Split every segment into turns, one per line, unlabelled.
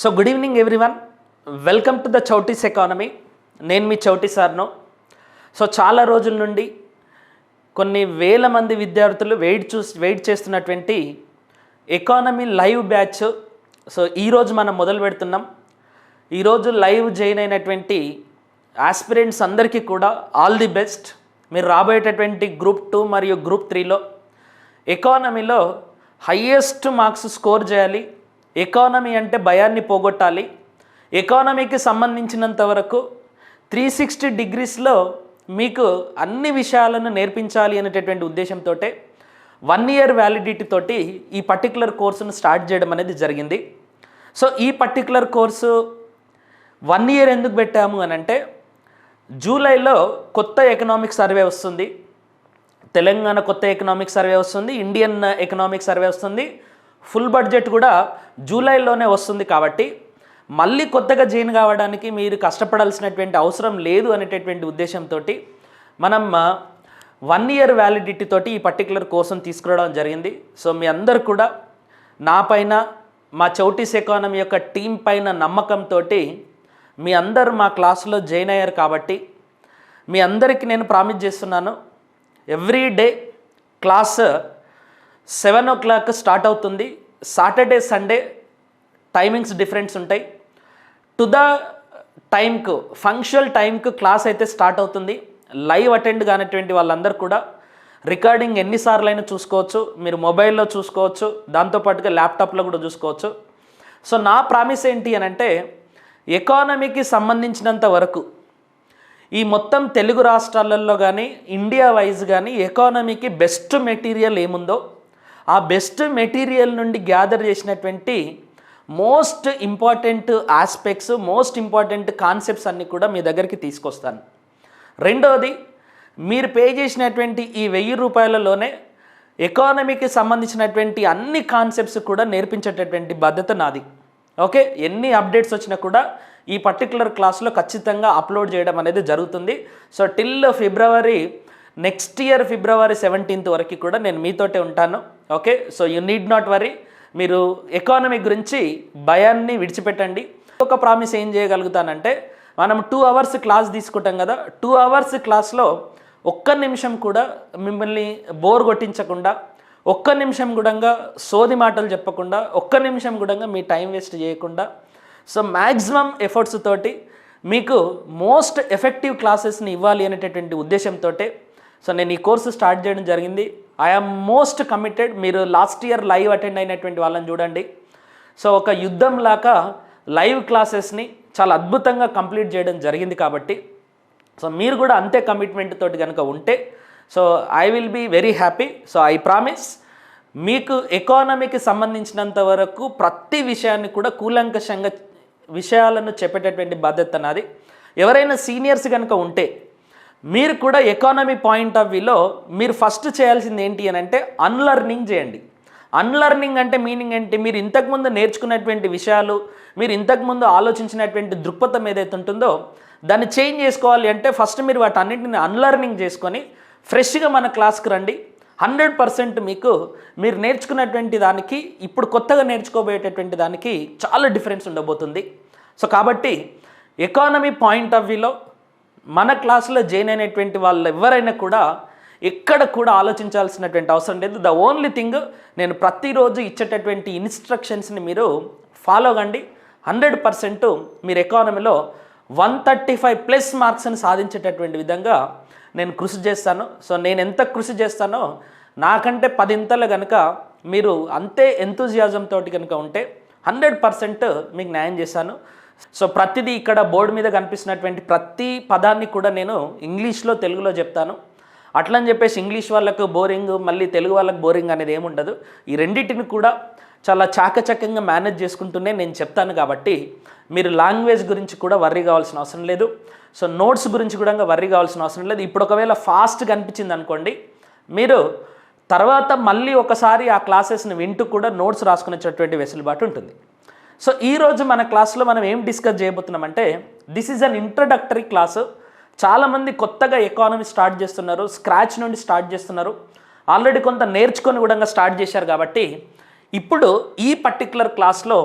So good evening everyone welcome to the చౌటీస్ economy నేను మీ చౌటీ సార్ను so చాలా రోజుల నుండి కొన్ని వేల మంది విద్యార్థులు వెయిట్ చూస్ వెయిట్ చేస్తున్నటువంటి ఎకానమీ లైవ్ బ్యాచ్ సో ఈరోజు మనం మొదలు పెడుతున్నాం. ఈరోజు లైవ్ జాయిన్ అయినటువంటి ఆస్పిరెంట్స్ అందరికీ కూడా ఆల్ ది బెస్ట్ మీరు రాబోయేటటువంటి గ్రూప్ టూ మరియు గ్రూప్ త్రీలో ఎకానమీలో హయ్యెస్ట్ మార్క్స్ స్కోర్ చేయాలి. ఎకానమీ అంటే భయాన్ని పోగొట్టాలి. ఎకానమీకి సంబంధించినంత వరకు త్రీ సిక్స్టీ డిగ్రీస్లో మీకు అన్ని విషయాలను నేర్పించాలి అనేటటువంటి ఉద్దేశంతో వన్ ఇయర్ వ్యాలిడిటీ తోటి ఈ పర్టికులర్ కోర్సును స్టార్ట్ చేయడం అనేది జరిగింది. సో ఈ పర్టికులర్ కోర్సు వన్ ఇయర్ ఎందుకు పెట్టాము అని అంటే జూలైలో కొత్త ఎకనామిక్ సర్వే వస్తుంది. తెలంగాణ కొత్త ఎకనామిక్ సర్వే వస్తుంది. ఇండియన్ ఎకనామిక్ సర్వే వస్తుంది. ఫుల్ బడ్జెట్ కూడా జూలైలోనే వస్తుంది కాబట్టి మళ్ళీ కొత్తగా జైన్ కావడానికి మీరు కష్టపడాల్సినటువంటి అవసరం లేదు అనేటటువంటి ఉద్దేశంతో మనం వన్ ఇయర్ వ్యాలిడిటీ తోటి ఈ పర్టికులర్ కోర్సును తీసుకురావడం జరిగింది. సో మీ అందరు కూడా నా పైన మా చౌటీస్ ఎకానమీ యొక్క టీం పైన నమ్మకంతో మీ అందరూ మా క్లాసులో జాయిన్ అయ్యారు కాబట్టి మీ అందరికీ నేను ప్రామిస్ చేస్తున్నాను. Every day class seven o'clock start అవుతుంది. సాటర్డే సండే టైమింగ్స్ డిఫరెన్స్ ఉంటాయి. టు ద టైంకు ఫంక్షువల్ టైంకు క్లాస్ అయితే స్టార్ట్ అవుతుంది. లైవ్ అటెండ్ కానటువంటి వాళ్ళందరూ కూడా రికార్డింగ్ ఎన్నిసార్లు అయినా చూసుకోవచ్చు. మీరు మొబైల్లో చూసుకోవచ్చు. దాంతోపాటుగా ల్యాప్టాప్లో కూడా చూసుకోవచ్చు. సో నా ప్రామిస్ ఏంటి అని అంటే ఎకానమీకి సంబంధించినంత వరకు ఈ మొత్తం తెలుగు రాష్ట్రాలలో కానీ ఇండియా వైజ్ కానీ ఎకానమీకి బెస్ట్ మెటీరియల్ ఏముందో ఆ బెస్ట్ మెటీరియల్ నుండి గ్యాదర్ చేసినటువంటి most important aspects most important concepts అన్నీ కూడా మీ దగ్గరికి తీసుకొస్తాను. రెండవది మీరు పే చేసినటువంటి ఈ వెయ్యి రూపాయలలోనే ఎకానమీకి సంబంధించినటువంటి అన్ని కాన్సెప్ట్స్ కూడా నేర్పించేటటువంటి బాధ్యత నాది. ఓకే? ఎన్ని అప్డేట్స్ వచ్చినా కూడా ఈ పర్టికులర్ క్లాస్లో ఖచ్చితంగా అప్లోడ్ చేయడం అనేది జరుగుతుంది. So till February next year February seventeenth వరకు కూడా నేను మీతోటే ఉంటాను. Okay so you need not worry. మీరు ఎకానమీ గురించి భయాన్ని విడిచిపెట్టండి. ఒక ప్రామిస్ ఏం చేయగలుగుతానంటే మనం టూ అవర్స్ క్లాస్ తీసుకుంటాం కదా టూ అవర్స్ క్లాస్లో ఒక్క నిమిషం కూడా మిమ్మల్ని బోర్ కొట్టించకుండా ఒక్క నిమిషం కూడా సోది మాటలు చెప్పకుండా ఒక్క నిమిషం కూడా మీ టైం వేస్ట్ చేయకుండా సో మ్యాక్సిమం ఎఫర్ట్స్ తోటి మీకు మోస్ట్ ఎఫెక్టివ్ క్లాసెస్ని ఇవ్వాలి అనేటటువంటి ఉద్దేశంతో సో నేను ఈ కోర్సు స్టార్ట్ చేయడం జరిగింది. ఐఆమ్ మోస్ట్ కమిటెడ్ మీరు లాస్ట్ ఇయర్ లైవ్ అటెండ్ అయినటువంటి వాళ్ళని చూడండి. సో ఒక యుద్ధం లాగా లైవ్ క్లాసెస్ని చాలా అద్భుతంగా కంప్లీట్ చేయడం జరిగింది కాబట్టి. సో మీరు కూడా అంతే కమిట్మెంట్ తోటి కనుక ఉంటే so I will be very happy so I promise మీకు ఎకానమీకి సంబంధించినంత వరకు ప్రతి విషయాన్ని కూడా కూలంకషంగా విషయాలను చెప్పేటటువంటి బాధ్యత నాది. ఎవరైనా సీనియర్స్ కనుక ఉంటే మీరు కూడా ఎకానమీ పాయింట్ ఆఫ్ వ్యూలో మీరు ఫస్ట్ చేయాల్సింది ఏంటి అని అంటే అన్లర్నింగ్ చేయండి. అన్లర్నింగ్ అంటే మీనింగ్ ఏంటి? మీరు ఇంతకుముందు నేర్చుకున్నటువంటి విషయాలు మీరు ఇంతకుముందు ఆలోచించినటువంటి దృక్పథం ఏదైతే ఉంటుందో దాన్ని చేంజ్ చేసుకోవాలి అంటే ఫస్ట్ మీరు వాటన్నింటిని అన్లర్నింగ్ చేసుకొని ఫ్రెష్గా మన క్లాస్కి రండి. హండ్రెడ్ పర్సెంట్ మీకు మీరు నేర్చుకున్నటువంటి దానికి ఇప్పుడు కొత్తగా నేర్చుకోబోయేటటువంటి దానికి చాలా డిఫరెన్స్ ఉండబోతుంది. సో కాబట్టి ఎకానమీ పాయింట్ ఆఫ్ వ్యూలో మన క్లాసులో జాయిన్ అయినటువంటి వాళ్ళు ఎవరైనా కూడా ఎక్కడ కూడా ఆలోచించాల్సినటువంటి అవసరం లేదు. ద ఓన్లీ థింగ్ నేను ప్రతిరోజు ఇచ్చేటటువంటి ఇన్స్ట్రక్షన్స్ని మీరు ఫాలో కండి. హండ్రెడ్ పర్సెంట్ మీరు ఎకానమీలో వన్ థర్టీ ఫైవ్ ప్లస్ మార్క్స్ని సాధించేటటువంటి విధంగా నేను కృషి చేస్తాను. సో నేను ఎంత కృషి చేస్తానో నాకంటే పదింతలు కనుక మీరు అంతే ఎంతూజియాజం తోటి కనుక ఉంటే హండ్రెడ్ పర్సెంట్ మీకు న్యాయం చేశాను. సో ప్రతిదీ ఇక్కడ బోర్డు మీద కనిపిస్తున్నటువంటి ప్రతి పదాన్ని కూడా నేను ఇంగ్లీష్లో తెలుగులో చెప్తాను. అట్లని చెప్పేసి ఇంగ్లీష్ వాళ్ళకు బోరింగ్ మళ్ళీ తెలుగు వాళ్ళకి బోరింగ్ అనేది ఏముండదు ఈ రెండింటిని కూడా చాలా చాకచక్యంగా మేనేజ్ చేసుకుంటూనే నేను చెప్తాను కాబట్టి మీరు లాంగ్వేజ్ గురించి కూడా వర్రీ కావాల్సిన అవసరం లేదు. సో నోట్స్ గురించి కూడా వర్రీ కావాల్సిన అవసరం లేదు. ఇప్పుడు ఒకవేళ ఫాస్ట్గా అనిపించింది అనుకోండి మీరు తర్వాత మళ్ళీ ఒకసారి ఆ క్లాసెస్ని వింటూ కూడా నోట్స్ రాసుకునేటటువంటి వెసులుబాటు ఉంటుంది. సో ఈరోజు మన క్లాస్లో మనం ఏం discuss చేయబోతున్నామంటే this is an introductory class చాలామంది కొత్తగా ఎకానమీ స్టార్ట్ చేస్తున్నారు స్క్రాచ్ నుండి స్టార్ట్ చేస్తున్నారు. ఆల్రెడీ కొంత నేర్చుకొని కూడా స్టార్ట్ చేశారు కాబట్టి ఇప్పుడు ఈ పర్టికులర్ క్లాస్లో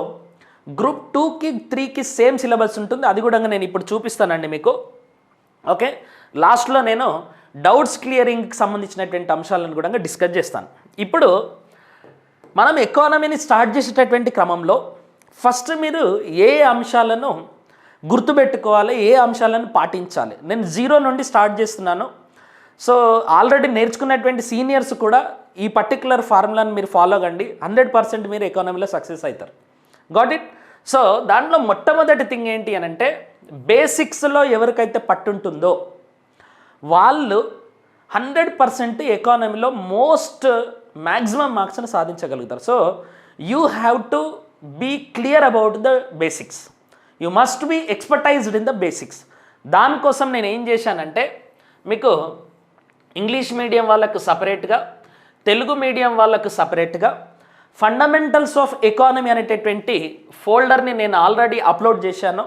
గ్రూప్ టూకి త్రీకి సేమ్ సిలబస్ ఉంటుంది. అది కూడా నేను ఇప్పుడు చూపిస్తానండి మీకు. ఓకే లాస్ట్లో నేను డౌట్స్ క్లియరింగ్కి సంబంధించినటువంటి అంశాలను కూడా డిస్కస్ చేస్తాను. ఇప్పుడు మనం ఎకానమీని స్టార్ట్ చేసేటటువంటి క్రమంలో ఫస్ట్ మీరు ఏ అంశాలను గుర్తుపెట్టుకోవాలి ఏ అంశాలను పాటించాలి? నేను జీరో నుండి స్టార్ట్ చేస్తున్నాను. సో ఆల్రెడీ నేర్చుకున్నటువంటి సీనియర్స్ కూడా ఈ పర్టికులర్ ఫార్ములాను మీరు ఫాలో కండి. హండ్రెడ్ పర్సెంట్ మీరు ఎకానమీలో సక్సెస్ అవుతారు. Got it? సో దాంట్లో మొట్టమొదటి థింగ్ ఏంటి అని అంటే బేసిక్స్లో ఎవరికైతే పట్టుంటుందో వాళ్ళు హండ్రెడ్ పర్సెంట్ ఎకానమీలో మోస్ట్ మ్యాక్సిమం మార్క్స్ని సాధించగలుగుతారు. So you have to be clear about the basics you must be expertised in the basics దానికోసం నేను ఏం చేశానంటే మీకు ఇంగ్లీష్ మీడియం వాళ్ళకు సపరేట్గా తెలుగు మీడియం వాళ్ళకు సపరేట్గా ఫండమెంటల్స్ ఆఫ్ ఎకానమీ అనేటటువంటి ఫోల్డర్ని నేను ఆల్రెడీ అప్లోడ్ చేశాను.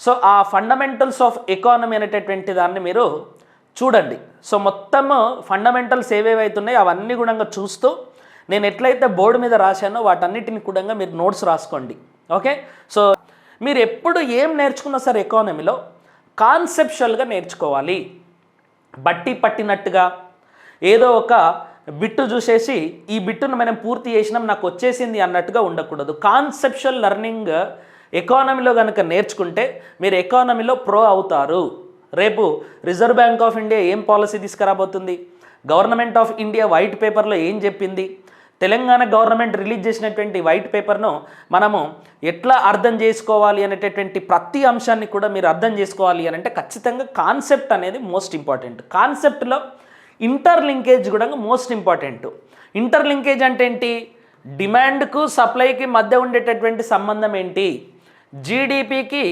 సో ఆ ఫండమెంటల్స్ ఆఫ్ ఎకానమీ అనేటటువంటి దాన్ని మీరు చూడండి. సో మొత్తము ఫండమెంటల్స్ ఏవేవైతే అవుతున్నాయో అవన్నీ కూడా చూస్తూ నేను ఎట్లయితే బోర్డు మీద రాశానో వాటన్నిటిని కూడా మీరు నోట్స్ రాసుకోండి. ఓకే? సో మీరు ఎప్పుడు ఏం నేర్చుకున్నా సరే ఎకానమీలో కాన్సెప్షువల్గా నేర్చుకోవాలి. బట్టి పట్టినట్టుగా. ఏదో ఒక బిట్టు చూసేసి ఈ బిట్టును మనం పూర్తి చేసినాం నాకు వచ్చేసింది అన్నట్టుగా ఉండకూడదు. కాన్సెప్షువల్ లెర్నింగ్ ఎకానమీలో కనుక నేర్చుకుంటే మీరు ఎకానమీలో ప్రో అవుతారు. రేపు రిజర్వ్ బ్యాంక్ ఆఫ్ ఇండియా ఏం పాలసీ తీసుకురాబోతుంది? గవర్నమెంట్ ఆఫ్ ఇండియా వైట్ పేపర్లో ఏం చెప్పింది? తెలంగాణ గవర్నమెంట్ రిలీజ్ చేసినటువంటి వైట్ పేపర్ను మనము ఎట్లా అర్థం చేసుకోవాలి అనేటటువంటి ప్రతి అంశాన్ని కూడా మీరు అర్థం చేసుకోవాలి అని అంటే ఖచ్చితంగా కాన్సెప్ట్ అనేది మోస్ట్ ఇంపార్టెంట్. కాన్సెప్ట్లో ఇంటర్ లింకేజ్ కూడా మోస్ట్ ఇంపార్టెంట్. ఇంటర్ లింకేజ్ అంటే ఏంటి? డిమాండ్కు సప్లైకి మధ్య ఉండేటటువంటి సంబంధం ఏంటి? జీడిపికి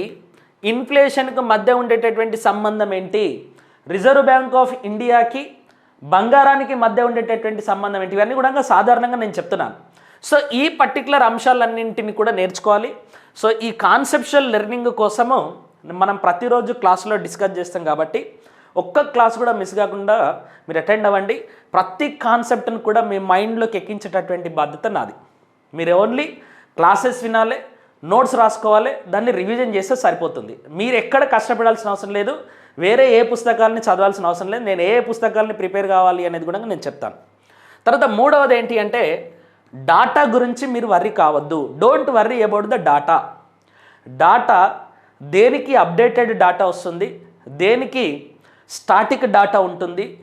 ఇన్ఫ్లేషన్కు మధ్య ఉండేటటువంటి సంబంధం ఏంటి? రిజర్వ్ బ్యాంక్ ఆఫ్ ఇండియాకి బంగారానికి మధ్య ఉండేటటువంటి సంబంధం ఏంటి? ఇవన్నీ కూడా సాధారణంగా నేను చెప్తున్నాను. సో ఈ పర్టికులర్ అంశాలన్నింటిని కూడా నేర్చుకోవాలి. సో ఈ కాన్సెప్షువల్ లెర్నింగ్ కోసము మనం ప్రతిరోజు క్లాసులో డిస్కస్ చేస్తాం కాబట్టి ఒక్క క్లాస్ కూడా మిస్ కాకుండా మీరు అటెండ్ అవ్వండి. ప్రతి కాన్సెప్ట్ని కూడా మీ మైండ్లోకి ఎక్కించేటటువంటి బాధ్యత నాది. మీరు ఓన్లీ క్లాసెస్ వినాలి నోట్స్ రాసుకోవాలి దాన్ని రివిజన్ చేస్తే సరిపోతుంది. మీరు ఎక్కడ కష్టపడాల్సిన అవసరం లేదు. వేరే ఏ పుస్తకాలని చదవాల్సిన అవసరం లేదు. నేను ఏ పుస్తకాలని ప్రిపేర్ కావాలి అనేది కూడా నేను చెప్తాను. తర్వాత మూడవది ఏంటి అంటే డాటా గురించి మీరు వర్రీ కావద్దు. Don't worry about the data data దేనికి అప్డేటెడ్ డాటా వస్తుంది? దేనికి స్టాటిక్ డాటా ఉంటుంది?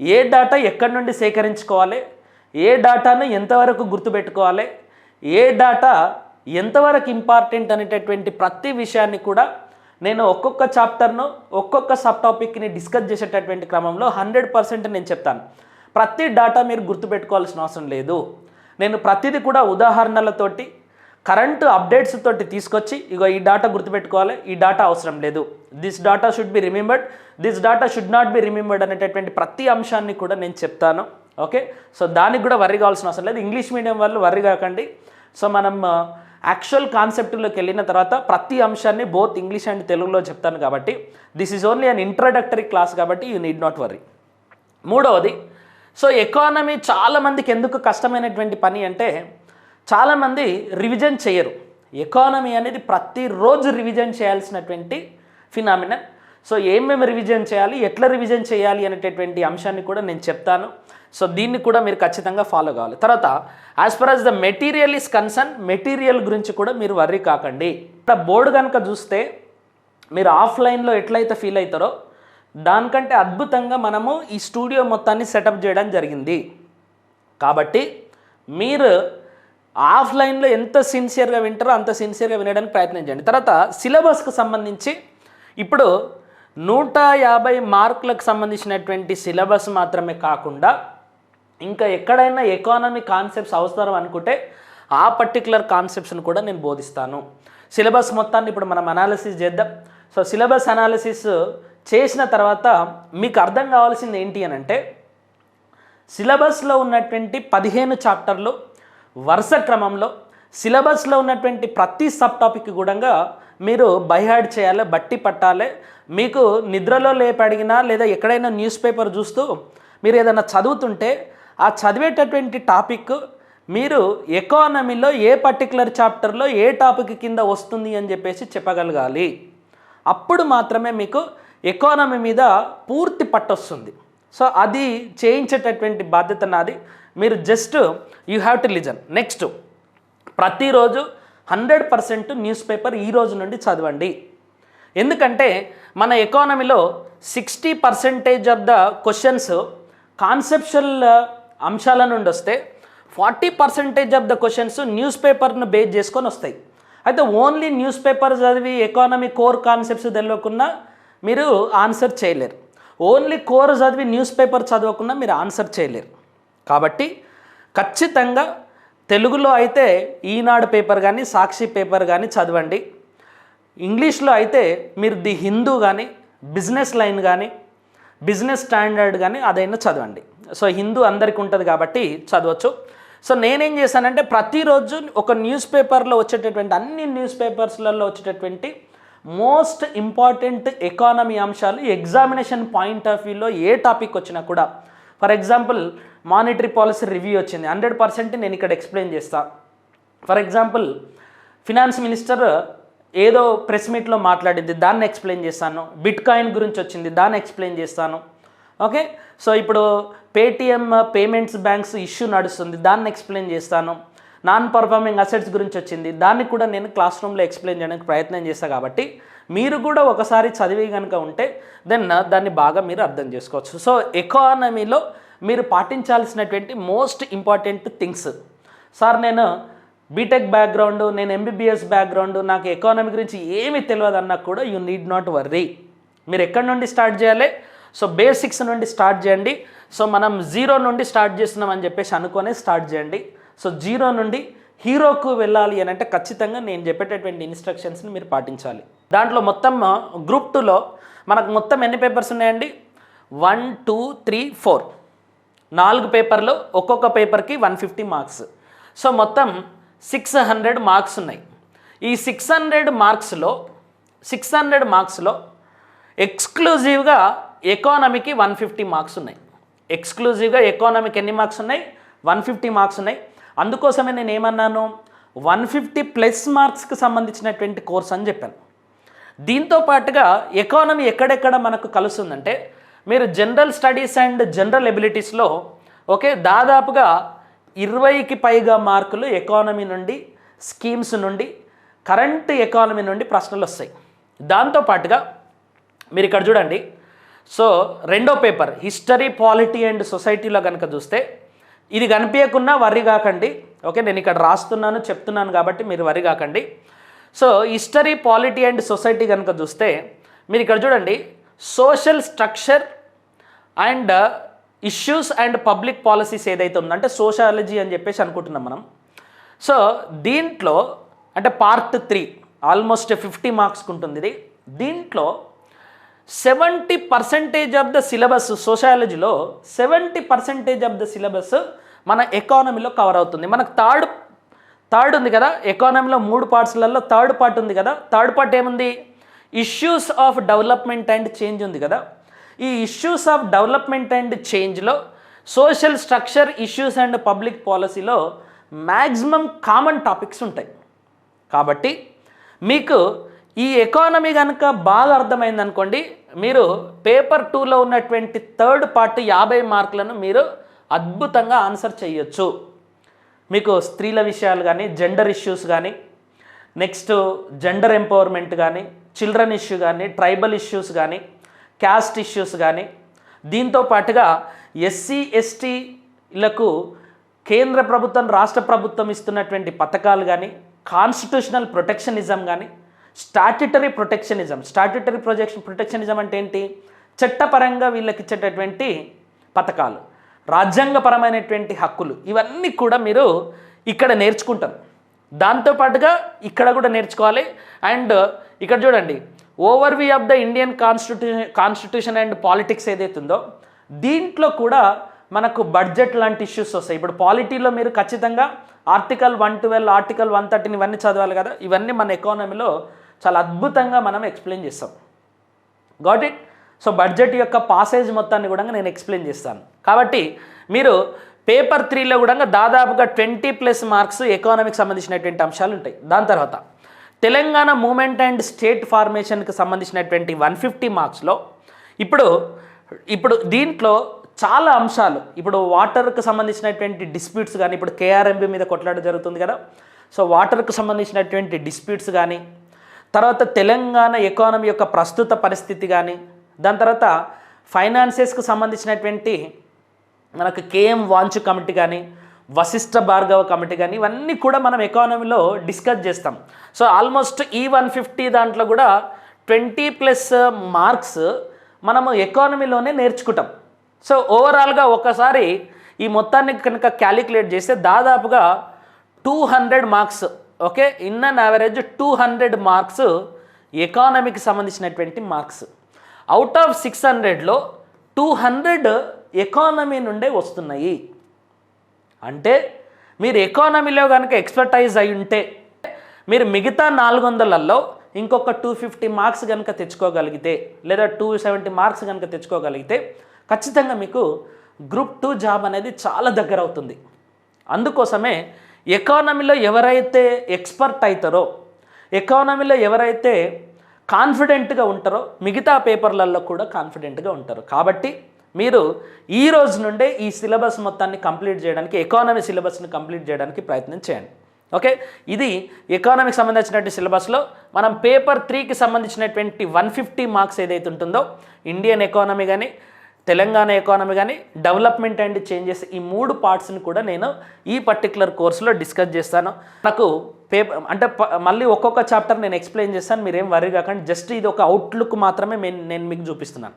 ఏ డాటా ఎక్కడి నుండి సేకరించుకోవాలి? ఏ డాటాను ఎంతవరకు గుర్తుపెట్టుకోవాలి? ఏ డాటా ఎంతవరకు ఇంపార్టెంట్ అనేటటువంటి ప్రతి విషయాన్ని కూడా నేను ఒక్కొక్క చాప్టర్ను ఒక్కొక్క సబ్ టాపిక్ని డిస్కస్ చేసేటటువంటి క్రమంలో హండ్రెడ్ పర్సెంట్ నేను చెప్తాను. ప్రతి డాటా మీరు గుర్తుపెట్టుకోవాల్సిన అవసరం లేదు. నేను ప్రతిదీ కూడా ఉదాహరణలతోటి కరెంటు అప్డేట్స్ తోటి తీసుకొచ్చి ఇగో ఈ డాటా గుర్తుపెట్టుకోవాలి ఈ డాటా అవసరం లేదు. This data should be remembered this data should not be remembered అనేటటువంటి ప్రతి అంశాన్ని కూడా నేను చెప్తాను. ఓకే సో దానికి కూడా వర్రీ కావాల్సిన అవసరం లేదు. ఇంగ్లీష్ మీడియం వాళ్ళు వర్రీ కాకండి. సో మనం యాక్చువల్ కాన్సెప్ట్లోకి వెళ్ళిన తర్వాత ప్రతి అంశాన్ని బోత్ ఇంగ్లీష్ అండ్ తెలుగులో చెప్తాను కాబట్టి this is only an introductory class కాబట్టి యూ నీడ్ నాట్ వర్రీ మూడవది సో ఎకానమీ చాలామందికి ఎందుకు కష్టమైనటువంటి పని అంటే చాలామంది రివిజన్ చేయరు. ఎకానమీ అనేది ప్రతిరోజు రివిజన్ చేయాల్సినటువంటి ఫినామినన్ సో ఏమేమి రివిజన్ చేయాలి ఎట్లా రివిజన్ చేయాలి అనేటటువంటి అంశాన్ని కూడా నేను చెప్తాను. సో దీన్ని కూడా మీరు ఖచ్చితంగా ఫాలో కావాలి. తర్వాత as far as the material is concern material గురించి కూడా మీరు వర్రీ కాకండి. ఇక్కడ బోర్డు కనుక చూస్తే మీరు ఆఫ్లైన్లో ఎట్లయితే ఫీల్ అవుతారో దానికంటే అద్భుతంగా మనము ఈ స్టూడియో మొత్తాన్ని సెటప్ చేయడం జరిగింది. కాబట్టి మీరు ఆఫ్లైన్లో ఎంత సిన్సియర్గా వింటారో అంత సిన్సియర్గా వినడానికి ప్రయత్నించండి తర్వాత సిలబస్కు సంబంధించి ఇప్పుడు నూట యాభై మార్కులకు సంబంధించినటువంటి సిలబస్ మాత్రమే కాకుండా ఇంకా ఎక్కడైనా ఎకానమీ కాన్సెప్ట్స్ అవసరం అనుకుంటే ఆ పర్టికులర్ కాన్సెప్ట్స్ని కూడా నేను బోధిస్తాను. సిలబస్ మొత్తాన్ని ఇప్పుడు మనం అనాలిసిస్ చేద్దాం. సో సిలబస్ అనాలిసిస్ చేసిన తర్వాత మీకు అర్థం కావాల్సింది ఏంటి అని అంటే సిలబస్లో ఉన్నటువంటి పదిహేను చాప్టర్లు వరుస క్రమంలో సిలబస్లో ఉన్నటువంటి ప్రతి సబ్ టాపిక్ కూడా మీరు బైహార్డ్ చేయాలి బట్టి పట్టాలి. మీకు నిద్రలో లేపడిగినా లేదా ఎక్కడైనా న్యూస్ పేపర్ చూస్తూ మీరు ఏదైనా చదువుతుంటే ఆ చదివేటటువంటి టాపిక్ మీరు ఎకానమీలో ఏ పర్టికులర్ చాప్టర్లో ఏ టాపిక్ కింద వస్తుంది అని చెప్పేసి చెప్పగలగాలి. అప్పుడు మాత్రమే మీకు ఎకానమీ మీద పూర్తి పట్టొస్తుంది సో అది చేయించేటటువంటి బాధ్యత నాది. మీరు just you have to listen. Next ప్రతిరోజు హండ్రెడ్ పర్సెంట్ న్యూస్ పేపర్ ఈ రోజు నుండి చదవండి. ఎందుకంటే మన ఎకానమీలో sixty percentage of the questions conceptual అంశాల నుండి వస్తే forty percentage of the questions news పేపర్ను బేస్ చేసుకొని వస్తాయి. అయితే ఓన్లీ న్యూస్ పేపర్ చదివి ఎకానమీ కోర్ కాన్సెప్ట్స్ తెలియకుండా మీరు ఆన్సర్ చేయలేరు. ఓన్లీ కోర్ చదివి న్యూస్ పేపర్ చదవకుండా మీరు ఆన్సర్ చేయలేరు. కాబట్టి ఖచ్చితంగా తెలుగులో అయితే ఈనాడు పేపర్ కానీ సాక్షి పేపర్ కానీ చదవండి. ఇంగ్లీష్లో అయితే మీరు ది హిందూ కానీ బిజినెస్ లైన్ కానీ బిజినెస్ స్టాండర్డ్ కానీ అదైనా చదవండి. సో హిందూ అందరికీ ఉంటుంది కాబట్టి చదవచ్చు. సో నేనేం చేశానంటే ప్రతిరోజు ఒక న్యూస్ పేపర్లో వచ్చేటటువంటి అన్ని న్యూస్ పేపర్స్లలో వచ్చేటటువంటి మోస్ట్ ఇంపార్టెంట్ ఎకానమీ అంశాలు ఎగ్జామినేషన్ పాయింట్ ఆఫ్ వ్యూలో ఏ టాపిక్ వచ్చినా కూడా. For example monetary policy review వచ్చింది. హండ్రెడ్ పర్సెంట్ నేను ఇక్కడ ఎక్స్ప్లెయిన్ చేస్తాను ఫర్ ఎగ్జాంపుల్ ఫినాన్స్ మినిస్టర్ ఏదో ప్రెస్ మీట్లో మాట్లాడింది దాన్ని ఎక్స్ప్లెయిన్ చేస్తాను. బిట్ కాయిన్ గురించి వచ్చింది దాన్ని ఎక్స్ప్లెయిన్ చేస్తాను. ఓకే సో ఇప్పుడు పేటిఎం పేమెంట్స్ బ్యాంక్స్ ఇష్యూ నడుస్తుంది. దాన్ని ఎక్స్ప్లెయిన్ చేస్తాను. నాన్ పర్ఫార్మింగ్ అసెట్స్ గురించి వచ్చింది. దాన్ని కూడా నేను క్లాస్ రూమ్లో ఎక్స్ప్లెయిన్ చేయడానికి ప్రయత్నం చేస్తాను కాబట్టి మీరు కూడా ఒకసారి చదివి కనుక ఉంటే దెన్ దాన్ని బాగా మీరు అర్థం చేసుకోవచ్చు. సో ఎకానమీలో మీరు పాటించాల్సినటువంటి మోస్ట్ ఇంపార్టెంట్ థింగ్స్. సార్ నేను బీటెక్ బ్యాక్గ్రౌండ్ నేను ఎంబీబీఎస్ బ్యాక్గ్రౌండ్ నాకు ఎకానమీ గురించి ఏమీ తెలియదు అన్నా కూడా యూ నీడ్ నాట్ వర్రీ మీరు ఎక్కడి నుండి స్టార్ట్ చేయాలి? సో బేసిక్స్ నుండి స్టార్ట్ చేయండి. సో మనం జీరో నుండి స్టార్ట్ చేస్తున్నాం అని చెప్పేసి అనుకొని స్టార్ట్ చేయండి. సో జీరో నుండి హీరోకు వెళ్ళాలి అని అంటే ఖచ్చితంగా నేను చెప్పేటటువంటి ఇన్స్ట్రక్షన్స్ని మీరు పాటించాలి. దాంట్లో మొత్తం గ్రూప్ టూలో మనకు మొత్తం ఎన్ని పేపర్స్ ఉన్నాయండి? One two three four. నాలుగు పేపర్లు ఒక్కొక్క పేపర్కి వన్ ఫిఫ్టీ మార్క్స్. సో మొత్తం సిక్స్ హండ్రెడ్ మార్క్స్ ఉన్నాయి. ఈ సిక్స్ హండ్రెడ్ మార్క్స్లో సిక్స్ హండ్రెడ్ మార్క్స్లో ఎక్స్క్లూజివ్గా ఎకానమీకి వన్ ఫిఫ్టీ మార్క్స్ ఉన్నాయి. ఎక్స్క్లూజివ్గా ఎకానమీకి ఎన్ని మార్క్స్ ఉన్నాయి? వన్ ఫిఫ్టీ మార్క్స్ ఉన్నాయి. అందుకోసమే నేను ఏమన్నాను? వన్ ఫిఫ్టీ ప్లస్ మార్క్స్కి సంబంధించినటువంటి కోర్స్ అని చెప్పాను. దీంతో పాటుగా ఎకానమీ ఎక్కడెక్కడ మనకు కలుస్తుందంటే మీరు జనరల్ స్టడీస్ అండ్ జనరల్ ఎబిలిటీస్లో ఓకే దాదాపుగా ఇరవైకి పైగా మార్కులు ఎకానమీ నుండి స్కీమ్స్ నుండి కరెంట్ ఎకానమీ నుండి ప్రశ్నలు వస్తాయి. దాంతో పాటుగా మీరు ఇక్కడ చూడండి. సో రెండో పేపర్ హిస్టరీ పాలిటీ అండ్ సొసైటీలో కనుక చూస్తే ఇది కనిపించకున్నా వరి కాకండి. ఓకే నేను ఇక్కడ రాస్తున్నాను చెప్తున్నాను కాబట్టి మీరు వరి కాకండి. So history polity and society కనుక చూస్తే మీరు ఇక్కడ చూడండి social structure and issues and public policies ఏదైతే ఉందంటే సోషాలజీ అని చెప్పేసి అనుకుంటున్నాం మనం. సో దీంట్లో అంటే పార్ట్ త్రీ ఆల్మోస్ట్ ఫిఫ్టీ మార్క్స్కి ఉంటుంది ఇది. దీంట్లో seventy percentage of the syllabus సోషాలజీలో seventy percentage of the syllabus మన ఎకానమీలో కవర్ అవుతుంది. మనకు థర్డ్ థర్డ్ ఉంది కదా ఎకానమీలో మూడు పార్ట్స్లలో థర్డ్ పార్ట్ ఉంది కదా థర్డ్ పార్ట్ ఏముంది? Issues of development and change ఉంది కదా. ఈ issues of development and చేంజ్లో social structure issues and public పాలసీలో మ్యాక్సిమం కామన్ టాపిక్స్ ఉంటాయి. కాబట్టి మీకు ఈ ఎకానమీ కనుక బాగా అర్థమైంది అనుకోండి మీరు పేపర్ టూలో ఉన్నటువంటి థర్డ్ పార్ట్ యాభై మార్కులను మీరు అద్భుతంగా ఆన్సర్ చేయొచ్చు. మీకు స్త్రీల విషయాలు కానీ జెండర్ ఇష్యూస్ కానీ నెక్స్ట్ జెండర్ ఎంపవర్మెంట్ కానీ చిల్డ్రన్ ఇష్యూ కానీ ట్రైబల్ ఇష్యూస్ కానీ క్యాస్ట్ ఇష్యూస్ కానీ దీంతో పాటుగా ఎస్సీ ఎస్టీలకు కేంద్ర ప్రభుత్వం రాష్ట్ర ప్రభుత్వం ఇస్తున్నటువంటి పథకాలు కానీ కాన్స్టిట్యూషనల్ ప్రొటెక్షనిజం కానీ statutory protectionism. Statutory projection protectionism అంటే ఏంటి? చట్టపరంగా వీళ్ళకి ఇచ్చేటటువంటి పథకాలు రాజ్యాంగపరమైనటువంటి హక్కులు ఇవన్నీ కూడా మీరు ఇక్కడ నేర్చుకుంటారు. దాంతోపాటుగా ఇక్కడ కూడా నేర్చుకోవాలి. అండ్ ఇక్కడ చూడండి overview of the Indian constitution constitution and politics ఏదైతే ఉందో దీంట్లో కూడా మనకు బడ్జెట్ లాంటి ఇష్యూస్ వస్తాయి. ఇప్పుడు పాలిటీలో మీరు ఖచ్చితంగా article one twelve article one thirteen ఇవన్నీ చదవాలి కదా. ఇవన్నీ మన ఎకానమీలో చాలా అద్భుతంగా మనం ఎక్స్ప్లెయిన్ చేస్తాం. గాట్ ఇట్ సో బడ్జెట్ యొక్క పాసేజ్ మొత్తాన్ని కూడా నేను ఎక్స్ప్లెయిన్ చేస్తాను. కాబట్టి మీరు పేపర్ త్రీలో కూడా దాదాపుగా ట్వంటీ ప్లస్ మార్క్స్ ఎకానమీకి సంబంధించినటువంటి అంశాలు ఉంటాయి. దాని తర్వాత తెలంగాణ మూమెంట్ అండ్ స్టేట్ ఫార్మేషన్కి సంబంధించినటువంటి వన్ ఫిఫ్టీ మార్క్స్లో ఇప్పుడు ఇప్పుడు దీంట్లో చాలా అంశాలు ఇప్పుడు వాటర్కు సంబంధించినటువంటి డిస్ప్యూట్స్ కానీ ఇప్పుడు కేఆర్ఎంబి మీద కొట్లాడడం జరుగుతుంది కదా. సో వాటర్కు సంబంధించినటువంటి డిస్ప్యూట్స్ కానీ తర్వాత తెలంగాణ ఎకానమీ యొక్క ప్రస్తుత పరిస్థితి కానీ దాని తర్వాత ఫైనాన్సెస్కి సంబంధించినటువంటి మనకు కేఎం వాంచు కమిటీ కానీ వశిష్ఠ భార్గవ కమిటీ కానీ ఇవన్నీ కూడా మనం ఎకానమీలో డిస్కస్ చేస్తాం. సో ఆల్మోస్ట్ ఈ వన్ ఫిఫ్టీ దాంట్లో కూడా ట్వంటీ ప్లస్ మార్క్స్ మనము ఎకానమీలోనే నేర్చుకుంటాం. సో ఓవరాల్గా ఒకసారి ఈ మొత్తాన్ని కనుక క్యాలిక్యులేట్ చేస్తే దాదాపుగా two hundred marks okay? In an average two hundred marks ఎకానమీకి సంబంధించినటువంటి మార్క్స్. అవుట్ ఆఫ్ సిక్స్ హండ్రెడ్లో టూ హండ్రెడ్ ఎకానమీ నుండే వస్తున్నాయి. అంటే మీరు ఎకానమీలో కనుక ఎక్స్పర్టైజ్ అయి ఉంటే మీరు మిగతా నాలుగు వందలలో ఇంకొక టూ ఫిఫ్టీ మార్క్స్ కనుక తెచ్చుకోగలిగితే లేదా టూ సెవెంటీ మార్క్స్ కనుక తెచ్చుకోగలిగితే ఖచ్చితంగా మీకు గ్రూప్ టూ జాబ్ అనేది చాలా దగ్గర అవుతుంది అందుకోసమే ఎకానమీలో ఎవరైతే ఎక్స్పర్ట్ అవుతారో ఎకానమీలో ఎవరైతే కాన్ఫిడెంట్గా ఉంటారో మిగతా పేపర్లలో కూడా కాన్ఫిడెంట్గా ఉంటారు. కాబట్టి మీరు ఈ రోజు నుండే ఈ సిలబస్ మొత్తాన్ని కంప్లీట్ చేయడానికి ఎకానమీ సిలబస్ని కంప్లీట్ చేయడానికి ప్రయత్నం చేయండి. ఓకే? ఇది ఎకానమీకి సంబంధించినటువంటి సిలబస్లో మనం పేపర్ త్రీకి సంబంధించినటువంటి వన్ ఫిఫ్టీ మార్క్స్ ఏదైతే ఉంటుందో ఇండియన్ ఎకానమీ కానీ తెలంగాణ ఎకానమీ కానీ డెవలప్మెంట్ అండ్ చేంజెస్ ఈ మూడు పార్ట్స్ని కూడా నేను ఈ పర్టికులర్ కోర్సులో డిస్కస్ చేస్తాను. నాకు పేపర్ అంటే మళ్ళీ ఒక్కొక్క చాప్టర్ నేను ఎక్స్ప్లెయిన్ చేస్తాను మీరేం వరి కాకండి. జస్ట్ ఇది ఒక అవుట్లుక్ మాత్రమే నేను నేను మీకు చూపిస్తున్నాను.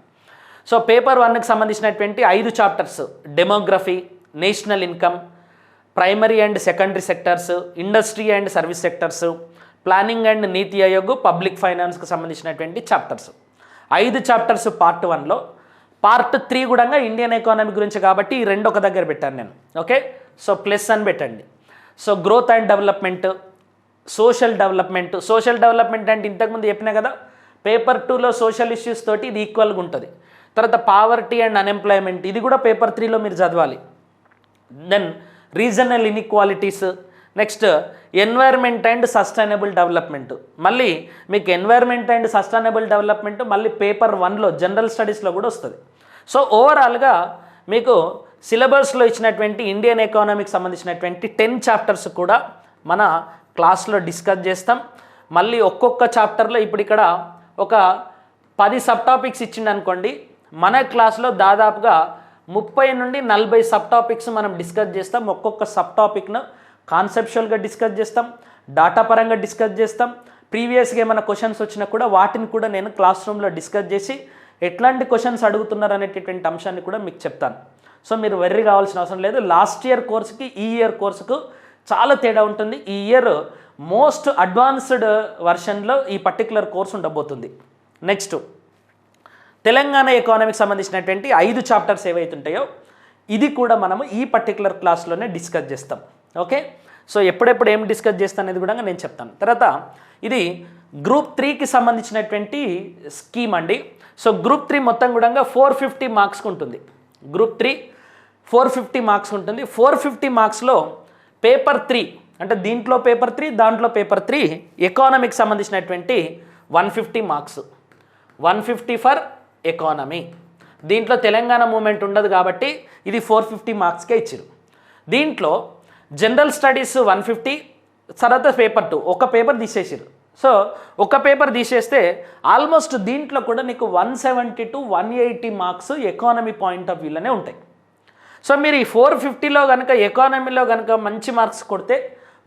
సో పేపర్ వన్కి సంబంధించినటువంటి ఐదు chapters demography national income primary and secondary sectors industry and service sectors planning and NITI Aayog public ఫైనాన్స్కి సంబంధించినటువంటి చాప్టర్స్ ఐదు చాప్టర్స్ పార్ట్ వన్లో పార్ట్ త్రీ కూడా ఇండియన్ ఎకానమీ గురించి కాబట్టి ఈ రెండు ఒక దగ్గర పెట్టాను నేను. ఓకే? సో ప్లస్ అని పెట్టండి. So growth and development social development. Social development అంటే ఇంతకుముందు చెప్పినా కదా పేపర్ టూలో సోషల్ ఇష్యూస్ తోటి ఇది ఈక్వల్గా ఉంటుంది. తర్వాత పావర్టీ అండ్ అన్ఎంప్లాయ్మెంట్ ఇది కూడా పేపర్ త్రీలో మీరు చదవాలి. Then regional inequalities next environment and sustainable development. మళ్ళీ మీకు ఎన్వైర్మెంట్ అండ్ సస్టైనబుల్ డెవలప్మెంట్ మళ్ళీ పేపర్ వన్లో జనరల్ స్టడీస్లో కూడా వస్తుంది. సో ఓవరాల్గా మీకు సిలబస్లో ఇచ్చినటువంటి ఇండియన్ ఎకానమీకి సంబంధించినటువంటి టెన్ చాప్టర్స్ కూడా మన క్లాస్లో డిస్కస్ చేస్తాం. మళ్ళీ ఒక్కొక్క చాప్టర్లో ఇప్పుడు ఇక్కడ ఒక పది సబ్ టాపిక్స్ ఇచ్చిండు అనుకోండి మన క్లాస్లో దాదాపుగా ముప్పై నుండి నలభై సబ్ టాపిక్స్ మనం డిస్కస్ చేస్తాం. ఒక్కొక్క సబ్ టాపిక్ను కాన్సెప్షువల్గా డిస్కస్ చేస్తాం డాటా పరంగా డిస్కస్ చేస్తాం. ప్రీవియస్గా ఏమైనా క్వశ్చన్స్ వచ్చినా కూడా వాటిని కూడా నేను క్లాస్ రూమ్లో డిస్కస్ చేసి ఎట్లాంటి క్వశ్చన్స్ అడుగుతున్నారు అనేటటువంటి అంశాన్ని కూడా మీకు చెప్తాను. సో మీరు వెర్రి కావాల్సిన అవసరం లేదు. లాస్ట్ ఇయర్ కోర్సుకి ఈ ఇయర్ కోర్సుకు చాలా తేడా ఉంటుంది. ఈ ఇయర్ మోస్ట్ అడ్వాన్స్డ్ వర్షన్లో ఈ పర్టికులర్ కోర్స్ ఉండబోతుంది. నెక్స్ట్ తెలంగాణ ఎకానమీకి సంబంధించినటువంటి ఐదు చాప్టర్స్ ఏవైతే ఉంటాయో ఇది కూడా మనము ఈ పర్టికులర్ క్లాస్లోనే డిస్కస్ చేస్తాం. ఓకే? సో ఎప్పుడెప్పుడు ఏం డిస్కస్ చేస్తాను అనేది కూడా నేను చెప్తాను. తర్వాత ఇది గ్రూప్ త్రీకి సంబంధించినటువంటి స్కీమ్ అండి. సో గ్రూప్ త్రీ మొత్తం కూడా ఫోర్ ఫిఫ్టీ మార్క్స్కి ఉంటుంది. Group three four fifty marks ఉంటుంది. ఫోర్ ఫిఫ్టీ మార్క్స్లో పేపర్ త్రీ అంటే దీంట్లో పేపర్ త్రీ దాంట్లో పేపర్ త్రీ ఎకానమీకి సంబంధించినటువంటి one fifty marks. One fifty for economy దీంట్లో తెలంగాణ మూమెంట్ ఉండదు కాబట్టి ఇది ఫోర్ ఫిఫ్టీ మార్క్స్కే ఇచ్చారు. దీంట్లో జనరల్ స్టడీస్ వన్ ఫిఫ్టీ తర్వాత పేపర్ టూ ఒక పేపర్ తీసేసారు. సో ఒక పేపర్ తీసేస్తే ఆల్మోస్ట్ దీంట్లో కూడా నీకు one seventy to one eighty marks economy point of వ్యూలోనే ఉంటాయి. సో మీరు ఈ ఫోర్ ఫిఫ్టీలో కనుక ఎకానమీలో కనుక మంచి మార్క్స్ కొడితే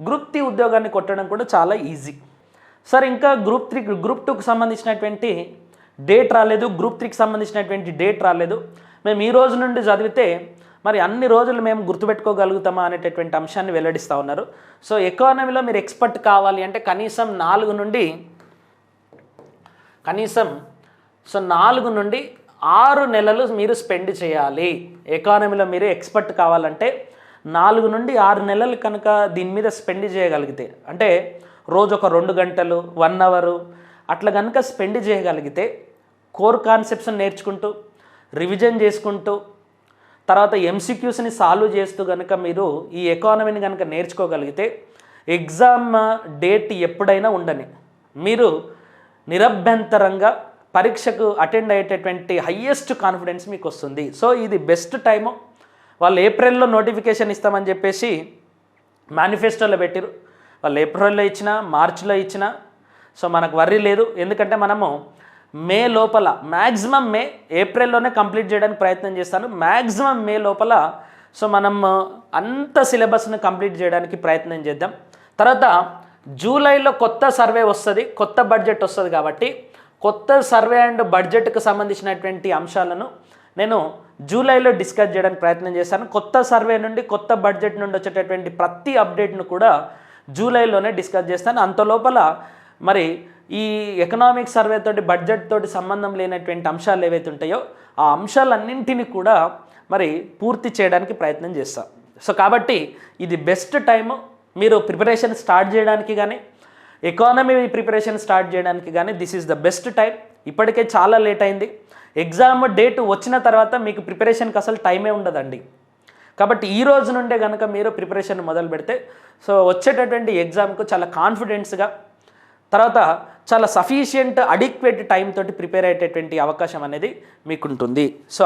గ్రూప్ త్రీ ఉద్యోగాన్ని కొట్టడం కూడా చాలా ఈజీ సార్ ఇంకా గ్రూప్ త్రీ గ్రూప్ టూకి సంబంధించినటువంటి డేట్ రాలేదు గ్రూప్ త్రీకి సంబంధించినటువంటి డేట్ రాలేదు. మేము ఈ రోజు నుండి చదివితే మరి అన్ని రోజులు మేము గుర్తుపెట్టుకోగలుగుతామా అనేటటువంటి అంశాన్ని వెల్లడిస్తూ ఉన్నారు. సో ఎకానమీలో మీరు ఎక్స్పర్ట్ కావాలి అంటే కనీసం నాలుగు నుండి కనీసం సో నాలుగు నుండి ఆరు నెలలు మీరు స్పెండ్ చేయాలి. ఎకానమీలో మీరు ఎక్స్పర్ట్ కావాలంటే నాలుగు నుండి ఆరు నెలలు కనుక దీని మీద స్పెండ్ చేయగలిగితే అంటే రోజు ఒక రెండు గంటలు వన్ అవరు అట్లా కనుక స్పెండ్ చేయగలిగితే కోర్ కాన్సెప్ట్స్ నేర్చుకుంటూ రివిజన్ చేసుకుంటూ తర్వాత ఎంసీక్యూస్ని సాల్వ్ చేస్తూ కనుక మీరు ఈ ఎకానమీని కనుక నేర్చుకోగలిగితే ఎగ్జామ్ డేట్ ఎప్పుడైనా ఉండని. మీరు నిరభ్యంతరంగా పరీక్షకు అటెండ్ అయ్యేటటువంటి హయ్యెస్ట్ కాన్ఫిడెన్స్ మీకు వస్తుంది. సో ఇది బెస్ట్ టైము వాళ్ళు ఏప్రిల్లో నోటిఫికేషన్ ఇస్తామని చెప్పేసి మేనిఫెస్టోలో పెట్టారు. వాళ్ళు ఏప్రిల్లో ఇచ్చిన మార్చిలో ఇచ్చిన సో మనకు వర్రీ లేదు. ఎందుకంటే మనము మే లోపల మ్యాక్సిమం మే ఏప్రిల్లోనే కంప్లీట్ చేయడానికి ప్రయత్నం చేస్తాను. మ్యాక్సిమం మే లోపల సో మనం అంత సిలబస్ను కంప్లీట్ చేయడానికి ప్రయత్నం చేద్దాం. తర్వాత జూలైలో కొత్త సర్వే వస్తుంది కొత్త బడ్జెట్ వస్తుంది కాబట్టి కొత్త సర్వే అండ్ బడ్జెట్కు సంబంధించినటువంటి అంశాలను నేను జూలైలో డిస్కస్ చేయడానికి ప్రయత్నం చేశాను కొత్త సర్వే నుండి కొత్త బడ్జెట్ నుండి వచ్చేటటువంటి ప్రతి అప్డేట్ను కూడా జూలైలోనే డిస్కస్ చేస్తాను. అంత లోపల మరి ఈ ఎకనామిక్ సర్వే తోటి బడ్జెట్ తోటి సంబంధం లేనటువంటి అంశాలు ఏవైతే ఉంటాయో ఆ అంశాలన్నింటినీ కూడా మరి పూర్తి చేయడానికి ప్రయత్నం చేస్తాం. సో కాబట్టి ఇది బెస్ట్ టైము మీరు ప్రిపరేషన్ స్టార్ట్ చేయడానికి కానీ ఎకానమీ ప్రిపరేషన్ స్టార్ట్ చేయడానికి కానీ this is the best time ఇప్పటికే చాలా లేట్ అయింది. ఎగ్జామ్ డేట్ వచ్చిన తర్వాత మీకు ప్రిపరేషన్కి అసలు టైమే ఉండదండి. కాబట్టి ఈ రోజు నుండే కనుక మీరు ప్రిపరేషన్ మొదలు పెడితే సో వచ్చేటటువంటి ఎగ్జామ్కు చాలా కాన్ఫిడెన్స్గా తర్వాత చాలా సఫిషియంట్ అడిక్వేట్ టైం తోటి ప్రిపేర్ అయ్యేటటువంటి అవకాశం అనేది మీకు ఉంటుంది సో